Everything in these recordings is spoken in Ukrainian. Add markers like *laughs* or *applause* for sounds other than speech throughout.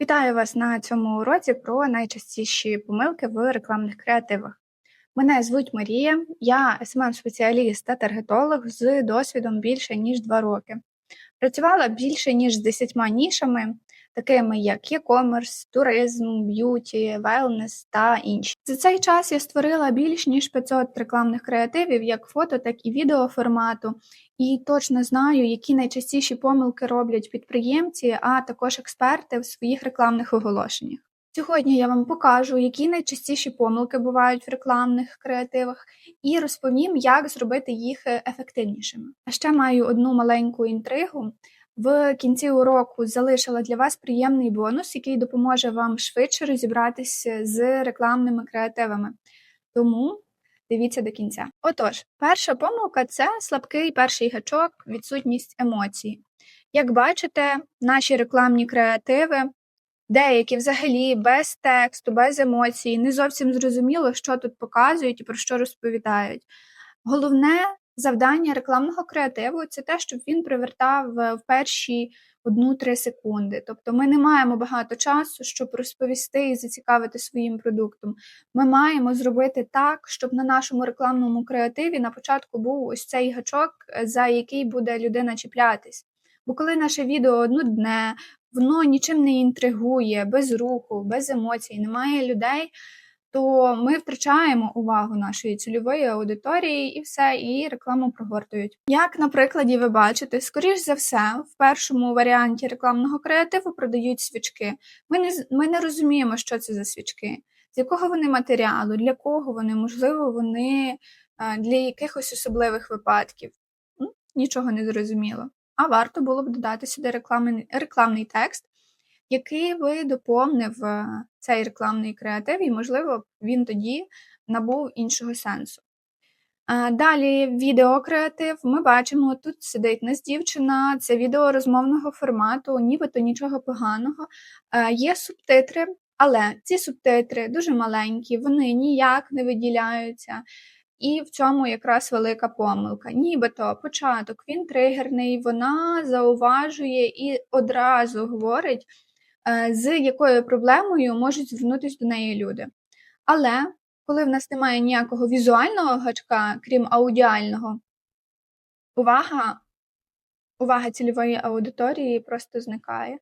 Вітаю вас на цьому уроці про найчастіші помилки в рекламних креативах. Мене звуть Марія, я смм спеціаліст та таргетолог з досвідом більше ніж 2 роки. Працювала більше ніж з 10 нішами, такими як e-commerce, туризм, б'юті, wellness та інші. За цей час я створила більш ніж 500 рекламних креативів, як фото, так і відео формату, і точно знаю, які найчастіші помилки роблять підприємці, а також експерти в своїх рекламних оголошеннях. Сьогодні я вам покажу, які найчастіші помилки бувають в рекламних креативах, і розповім, як зробити їх ефективнішими. А ще маю одну маленьку інтригу. В кінці уроку залишила для вас приємний бонус, який допоможе вам швидше розібратися з рекламними креативами. Тому дивіться до кінця. Отож, перша помилка це слабкий перший гачок, відсутність емоцій. Як бачите, наші рекламні креативи, деякі взагалі без тексту, без емоцій, не зовсім зрозуміло, що тут показують і про що розповідають. Головне завдання рекламного креативу це те, щоб він привертав е, в перші одну-три секунди. Тобто ми не маємо багато часу, щоб розповісти і зацікавити своїм продуктом. Ми маємо зробити так, щоб на нашому рекламному креативі на початку був ось цей гачок, е, за який буде людина чіплятись. Бо коли наше відео однодне, воно нічим не інтригує, без руху, без емоцій, немає людей то ми втрачаємо увагу нашої цільової аудиторії і все, і рекламу прогортують. Як на прикладі ви бачите, скоріш за все, в першому варіанті рекламного креативу продають свічки. Ми не ми не розуміємо, що це за свічки, з якого вони матеріалу, для кого вони, можливо, вони для якихось особливих випадків. Нічого не зрозуміло. А варто було б додати сюди рекламний, рекламний текст, який би доповнив е, цей рекламний креатив, і, можливо, він тоді набув іншого сенсу. Далі відеокреатив. Ми бачимо, тут сидить нас дівчина, це відео розмовного формату, нібито нічого поганого. Є субтитри, але ці субтитри дуже маленькі, вони ніяк не виділяються. І в цьому якраз велика помилка. Нібито початок він тригерний, вона зауважує і одразу говорить, Е, з якою проблемою можуть звернутися до неї люди. Але коли в нас немає ніякого візуального гачка, крім аудіального, увага, увага цільової аудиторії просто зникає.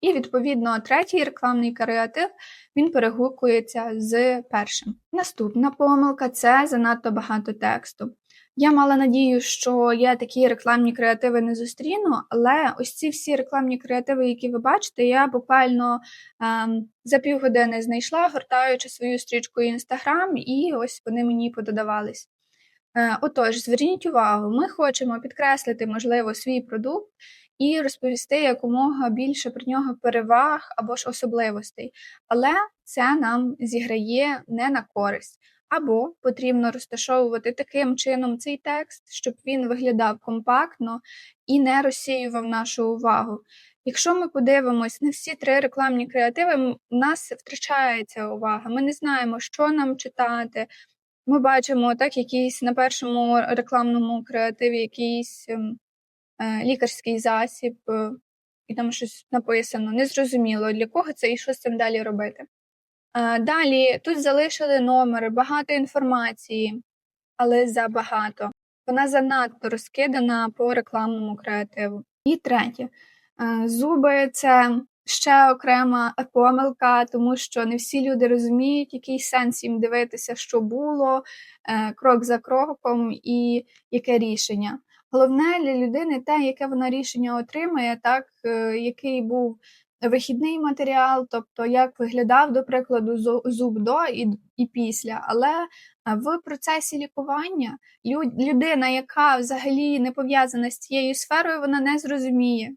І, відповідно, третій рекламний креатив він перегукується з першим. Наступна помилка це занадто багато тексту. Я мала надію, що я такі рекламні креативи не зустріну, але ось ці всі рекламні креативи, які ви бачите, я буквально ем, за півгодини знайшла, гортаючи свою стрічку Інстаграм, і ось вони мені пододавались. Е, отож, зверніть увагу, ми хочемо підкреслити, можливо, свій продукт і розповісти якомога більше про нього переваг або ж особливостей, але це нам зіграє не на користь. Або потрібно розташовувати таким чином цей текст, щоб він виглядав компактно і не розсіював нашу увагу. Якщо ми подивимось на всі три рекламні креативи, у нас втрачається увага. Ми не знаємо, що нам читати. Ми бачимо так, якийсь на першому рекламному креативі якийсь ем, е, лікарський засіб, е, і там щось написано. Незрозуміло, для кого це і що з цим далі робити. Далі тут залишили номери, багато інформації, але забагато. Вона занадто розкидана по рекламному креативу. І третє, зуби це ще окрема помилка, тому що не всі люди розуміють, який сенс їм дивитися, що було, е, крок за кроком і яке рішення. Головне для людини те, яке вона рішення отримає, так, е, який був вихідний матеріал, тобто як виглядав, до прикладу, зуб до і і після. Але в процесі лікування людина, яка взагалі не пов'язана з цією сферою, вона не зрозуміє.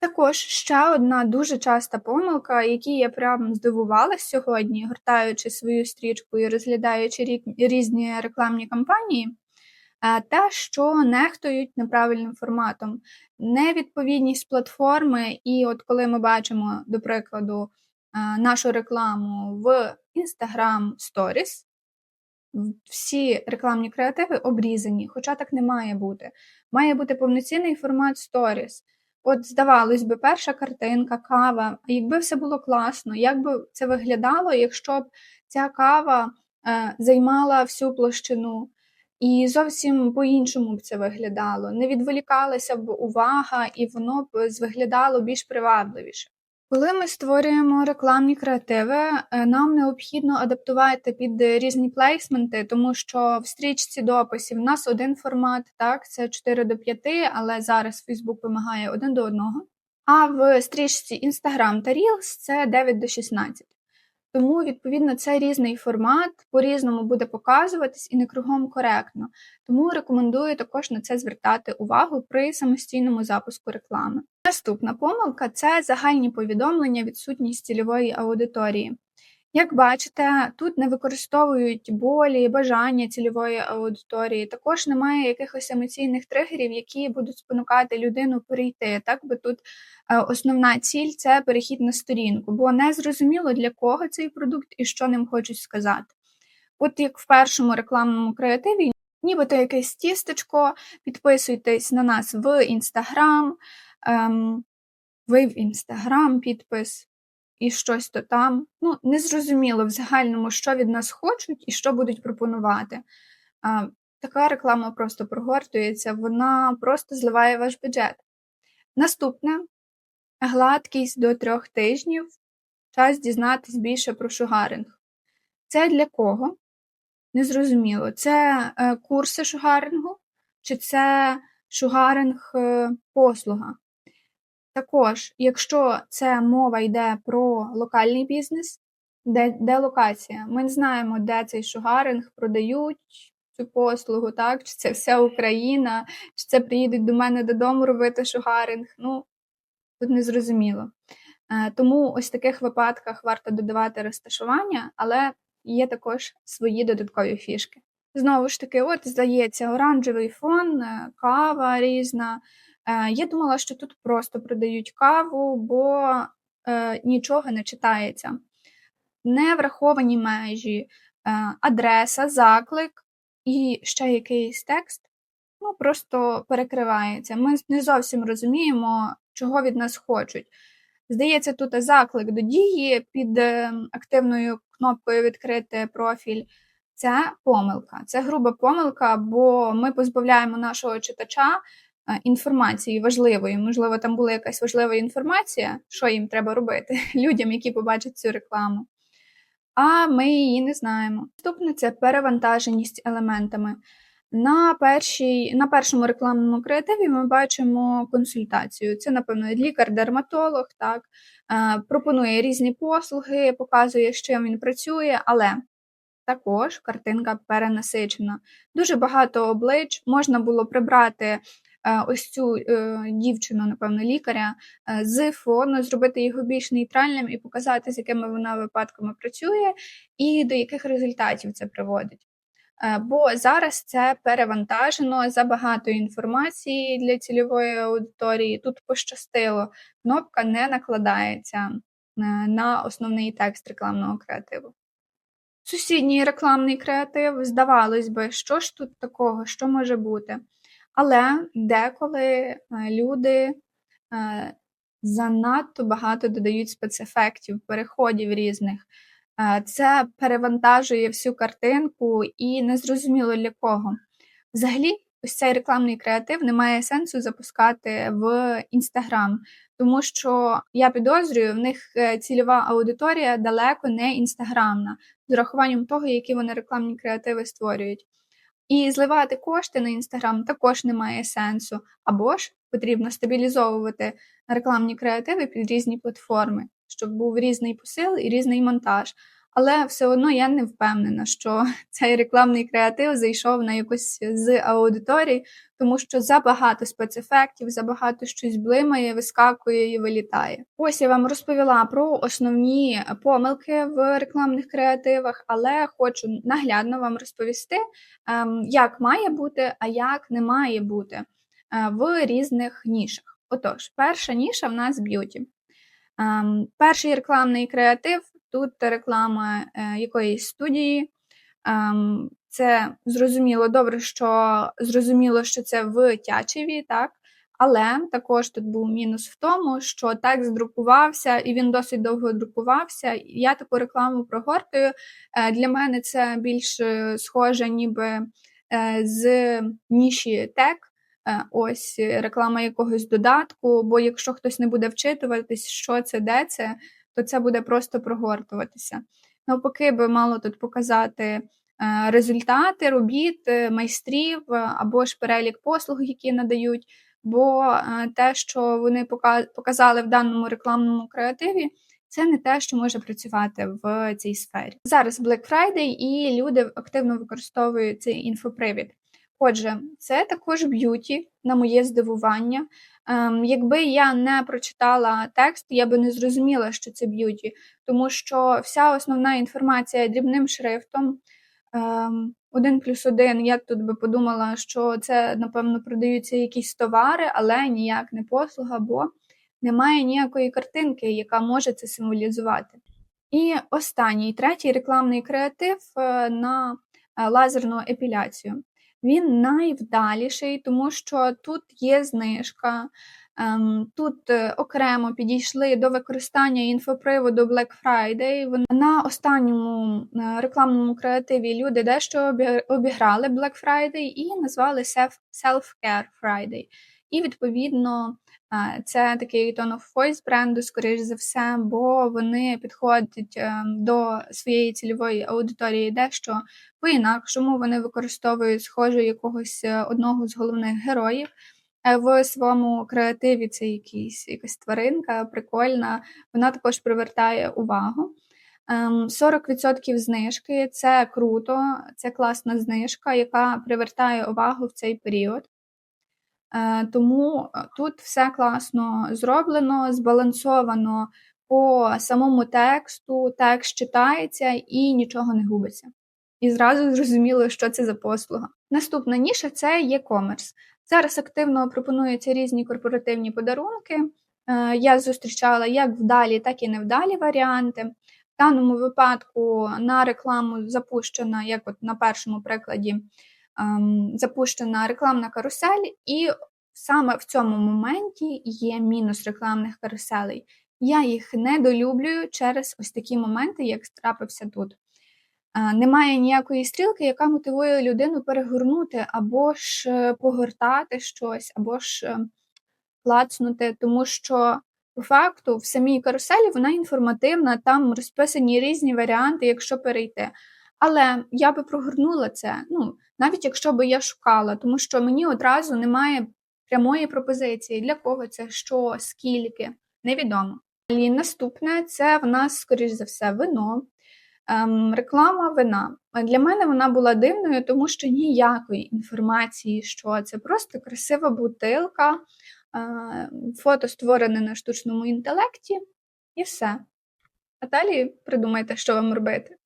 Також ще одна дуже часта помилка, якій я прям здивувалася сьогодні, гортаючи свою стрічку і розглядаючи різні рекламні кампанії, те, що нехтують неправильним форматом, невідповідність платформи, і от коли ми бачимо, до прикладу, нашу рекламу в Instagram Stories, всі рекламні креативи обрізані, хоча так не має бути. Має бути повноцінний формат Stories. От, здавалось би, перша картинка, кава. Якби все було класно, як би це виглядало, якщо б ця кава е, займала всю площину, і зовсім по-іншому б це виглядало. Не відволікалася б увага, і воно б виглядало більш привабливіше. Коли ми створюємо рекламні креативи, е, нам необхідно адаптувати під різні плейсменти, тому що в стрічці дописів у нас один формат, так, це 4 до 5, але зараз Facebook вимагає 1 до 1. А в стрічці Instagram та Reels це 9 до 16. Тому, відповідно, це різний формат, по-різному буде показуватись і не кругом коректно. Тому рекомендую також на це звертати увагу при самостійному запуску реклами. Наступна помилка це загальні повідомлення, відсутність цільової аудиторії. Як бачите, тут не використовують болі, бажання цільової аудиторії, також немає якихось емоційних тригерів, які будуть спонукати людину перейти. Так би тут основна ціль це перехід на сторінку, бо не зрозуміло для кого цей продукт і що ним хочуть сказати. От як в першому рекламному креативі, нібито якесь тістечко, підписуйтесь на нас в інстаграм, ем, ви в інстаграм підпис і щось то там. Ну, незрозуміло в загальному, що від нас хочуть і що будуть пропонувати. А, Така реклама просто прогортується, вона просто зливає ваш бюджет. Наступне гладкість до трьох тижнів. Час дізнатись більше про шугаринг. Це для кого? Незрозуміло. Це е, курси шугарингу, чи це шугаринг е, послуга. Також, якщо це мова йде про локальний бізнес, де де локація? Ми не знаємо, де цей шугаринг продають цю послугу, так? Чи це вся Україна, чи це приїдуть до мене додому робити шугаринг. Ну, тут не зрозуміло. Е, тому ось в таких випадках варто додавати розташування, але є також свої додаткові фішки. Знову ж таки, от здається, оранжевий фон, е, кава різна. Е, я думала, що тут просто продають каву, бо нічого не читається. Не враховані межі, адреса, заклик і ще якийсь текст ну, просто перекривається. Ми не зовсім розуміємо, чого від нас хочуть. Здається, тут заклик до дії під активною кнопкою Відкрити профіль. Це помилка, це груба помилка, бо ми позбавляємо нашого читача Е, інформації важливої. Можливо, там була якась важлива інформація, що їм треба робити *laughs* людям, які побачать цю рекламу. А ми її не знаємо. Наступне це перевантаженість елементами. На першій, на першому рекламному креативі ми бачимо консультацію. Це, напевно, лікар-дерматолог, так, е, пропонує різні послуги, показує, з чим він працює, але також картинка перенасичена. Дуже багато облич можна було прибрати Е, ось цю е, дівчину, напевно, лікаря з фону, зробити його більш нейтральним і показати, з якими вона випадками працює, і до яких результатів це приводить. Бо зараз це перевантажено забагато інформації для цільової аудиторії. Тут пощастило, кнопка не накладається на основний текст рекламного креативу. Сусідній рекламний креатив, здавалось би, що ж тут такого, що може бути? Але деколи е, люди е, занадто багато додають спецефектів, переходів різних. Е, це перевантажує всю картинку і незрозуміло для кого. Взагалі, ось цей рекламний креатив не має сенсу запускати в Інстаграм, тому що я підозрюю, в них цільова аудиторія далеко не інстаграмна, з урахуванням того, які вони рекламні креативи створюють. І зливати кошти на інстаграм також немає сенсу, або ж потрібно стабілізовувати рекламні креативи під різні платформи, щоб був різний посил і різний монтаж. Але все одно я не впевнена, що *laughs* цей рекламний креатив зайшов на якусь з аудиторії, тому що забагато спецефектів, забагато щось блимає, вискакує і вилітає. Ось я вам розповіла про основні помилки в рекламних креативах, але хочу наглядно вам розповісти, ем, як має бути, а як не має бути в різних нішах. Отож, перша ніша в нас б'юті. Ем, перший рекламний креатив тут реклама е, якоїсь студії. Ем, це зрозуміло добре, що зрозуміло, що це в Тячеві, так? Але також тут був мінус в тому, що текст друкувався і він досить довго друкувався. Я таку рекламу прогортую. Е, Для мене це більш е, схоже, ніби з ніші тек. Е, Ось реклама якогось додатку. Бо якщо хтось не буде вчитуватись, що це, де це, то це буде просто прогортуватися. Навпаки, би мало тут показати е, результати робіт е, майстрів е, або ж перелік послуг, які надають. Бо е, те, що вони пока- показали в даному рекламному креативі, це не те, що може працювати в цій сфері. Зараз Black Friday, і люди активно використовують цей інфопривід. Отже, це також б'юті, на моє здивування. Ем, якби я не прочитала текст, я би не зрозуміла, що це б'юті, тому що вся основна інформація дрібним шрифтом. Ем, один плюс один, я тут би подумала, що це, напевно, продаються якісь товари, але ніяк не послуга, бо немає ніякої картинки, яка може це символізувати. І останній, третій рекламний креатив е, на е, лазерну епіляцію. Він найвдаліший, тому що тут є знижка. ем, Тут е, окремо підійшли до використання інфоприводу Black Friday. На останньому е, рекламному креативі люди дещо обі- обіграли Black Friday і назвали Self- Self-Care Friday. І відповідно е, це такий tone of voice бренду, скоріш за все, бо вони підходять ем, до своєї цільової аудиторії дещо по-інакшому. Вони використовують схоже якогось е, одного з головних героїв. Е, В своєму креативі це якийсь, якась тваринка, прикольна. Вона також привертає увагу. Ем, 40% знижки це круто, це класна знижка, яка привертає увагу в цей період. Е, Тому е, тут все класно зроблено, збалансовано по самому тексту, текст читається і нічого не губиться. І зразу зрозуміло, що це за послуга. Наступна ніша це e-commerce. Зараз активно пропонуються різні корпоративні подарунки. Е, Я зустрічала як вдалі, так і невдалі варіанти. В даному випадку на рекламу запущена, як от на першому прикладі, запущена рекламна карусель, і саме в цьому моменті є мінус рекламних каруселей. Я їх недолюблюю через ось такі моменти, як трапився тут. Е, Немає ніякої стрілки, яка мотивує людину перегорнути або ж е, погортати щось, або ж е, клацнути, тому що по факту в самій каруселі вона інформативна, там розписані різні варіанти, якщо перейти. Але я би прогорнула це, ну, навіть якщо би я шукала, тому що мені одразу немає прямої пропозиції, для кого це, що, скільки, невідомо. І наступне це в нас, скоріш за все, вино. Ем, реклама вина. Для мене вона була дивною, тому що ніякої інформації, що це просто красива бутилка, е, фото створене на штучному інтелекті, і все. А далі придумайте, що вам робити.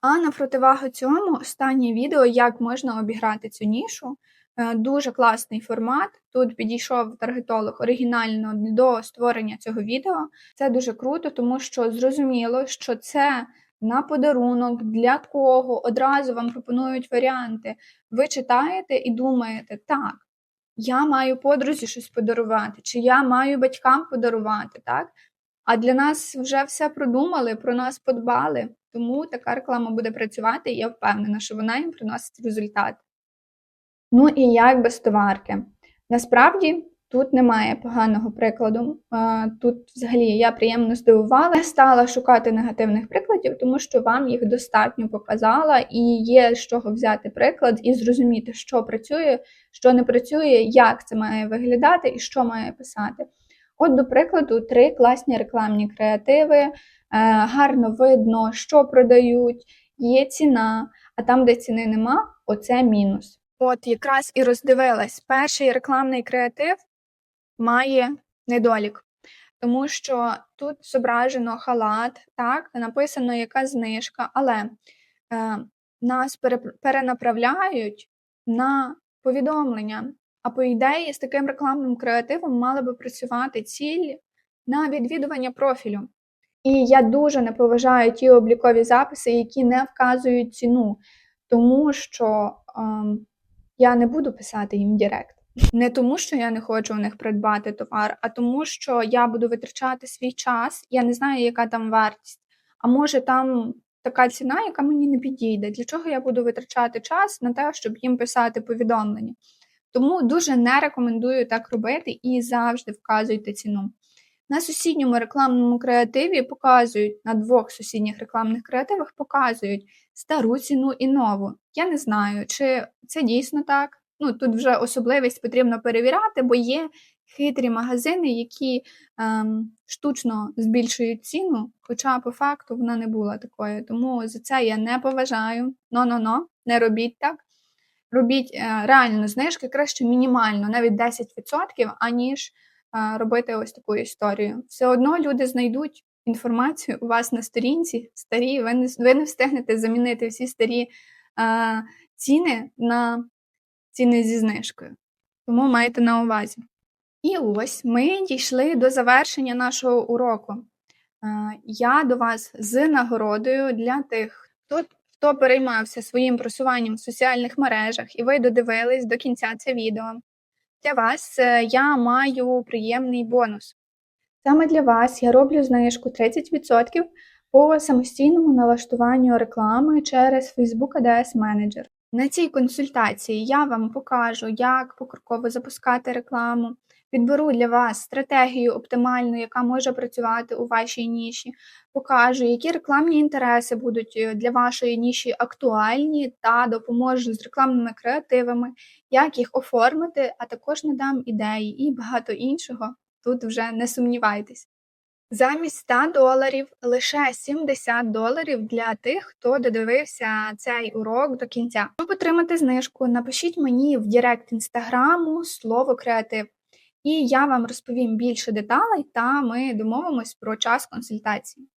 А на противагу цьому останнє відео, як можна обіграти цю нішу. Е, Дуже класний формат. Тут підійшов таргетолог оригінально до створення цього відео. Це дуже круто, тому що зрозуміло, що це на подарунок, для кого одразу вам пропонують варіанти. Ви читаєте і думаєте, так, я маю подрузі щось подарувати, чи я маю батькам подарувати, так? А для нас вже все продумали, про нас подбали. Тому така реклама буде працювати, і я впевнена, що вона їм приносить результат. Ну і як без товарки? Насправді тут немає поганого прикладу. Тут взагалі я приємно здивувала. Я стала шукати негативних прикладів, тому що вам їх достатньо показала, і є з чого взяти приклад і зрозуміти, що працює, що не працює, як це має виглядати і що має писати. От, до прикладу, три класні рекламні креативи, е, гарно видно, що продають, є ціна, а там, де ціни нема, оце мінус. От якраз і роздивилась. Перший рекламний креатив має недолік, тому що тут зображено халат, так, написано яка знижка, але е, нас пере- перенаправляють на повідомлення. А по ідеї, з таким рекламним креативом мала би працювати ціль на відвідування профілю. І я дуже не поважаю ті облікові записи, які не вказують ціну, тому що ем, я не буду писати їм Директ. Не тому, що я не хочу у них придбати товар, а тому, що я буду витрачати свій час, я не знаю, яка там вартість. А може там така ціна, яка мені не підійде. Для чого я буду витрачати час на те, щоб їм писати повідомлення? Тому дуже не рекомендую так робити і завжди вказуйте ціну. На сусідньому рекламному креативі показують на двох сусідніх рекламних креативах показують стару ціну і нову. Я не знаю, чи це дійсно так. Ну тут вже особливість потрібно перевіряти, бо є хитрі магазини, які ем, штучно збільшують ціну, хоча по факту вона не була такою. Тому за це я не поважаю. Но-но-но, не робіть так. Робіть е, реально знижки краще мінімально, навіть 10%, аніж е, робити ось таку історію. Все одно люди знайдуть інформацію у вас на сторінці старі, ви не, ви не встигнете замінити всі старі е, ціни на ціни зі знижкою. Тому майте на увазі. І ось ми дійшли до завершення нашого уроку. Е, Я до вас з нагородою для тих, хто, хто переймався своїм просуванням в соціальних мережах, і ви додивились до кінця це відео. Для вас е, я маю приємний бонус. Саме для вас я роблю знижку 30% по самостійному налаштуванню реклами через Facebook ADS Manager. На цій консультації я вам покажу, як покроково запускати рекламу, підберу для вас стратегію оптимальну, яка може працювати у вашій ніші, покажу, які рекламні інтереси будуть е, для вашої ніші актуальні, та допоможу з рекламними креативами, як їх оформити, а також надам ідеї і багато іншого. Тут вже не сумнівайтесь. Замість 100 доларів лише 70 доларів для тих, хто додивився цей урок до кінця. Щоб отримати знижку, напишіть мені в Директ інстаграму слово креатив, і я вам розповім більше деталей, та ми домовимось про час консультації.